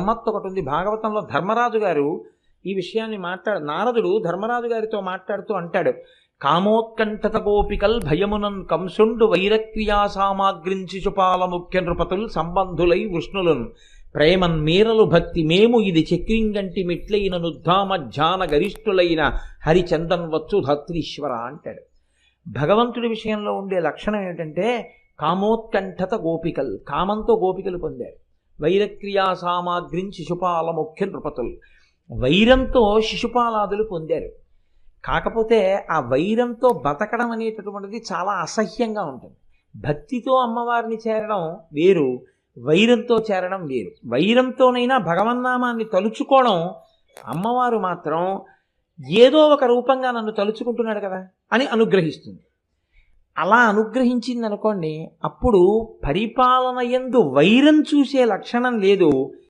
గమ్మత్తు ఒకటి ఉంది. భాగవతంలో ధర్మరాజు గారు ఈ విషయాన్ని మాట్లాడు నారదుడు ధర్మరాజు గారితో మాట్లాడుతూ అంటాడు కామోత్కంఠత గోపికల్ భయమునన్ కంసుండు వైరక్రియా సామాగ్రించి శుపాల ముఖ్య నృపతులు సంబంధులై వృష్ణులను. ప్రేమన్ మీరలు భక్తి మేము ఇది చక్రింగంటి మెట్లైన నుద్ధామ ధ్యాన గరిష్ఠులైన హరిచందన్ వచ్చు ధత్రీశ్వర అంటాడు. భగవంతుడి విషయంలో ఉండే లక్షణం ఏమిటంటే కామోత్కంఠత గోపికల్ కామంతో గోపికలు పొందారు. వైరక్రియా సామాగ్రిం శిశుపాల ముఖ్య నృపతులు. వైరంతో శిశుపాలాదులు పొందారు. కాకపోతే ఆ వైరంతో బతకడం అనేటటువంటిది చాలా అసహ్యంగా ఉంటుంది. భక్తితో అమ్మవారిని చేరడం వేరు వైరంతో చేరడం వేరు. వైరంతోనైనా భగవన్నామాన్ని తలుచుకోవడం అమ్మవారు మాత్రం ఏదో ఒక రూపంగా నన్ను తలుచుకుంటున్నాడు కదా అని అనుగ్రహిస్తుంది. అలా అనుగ్రహించింది అనుకోండి అప్పుడు పరిపాలన ఎందు వైరం చూసే లక్షణం లేదు.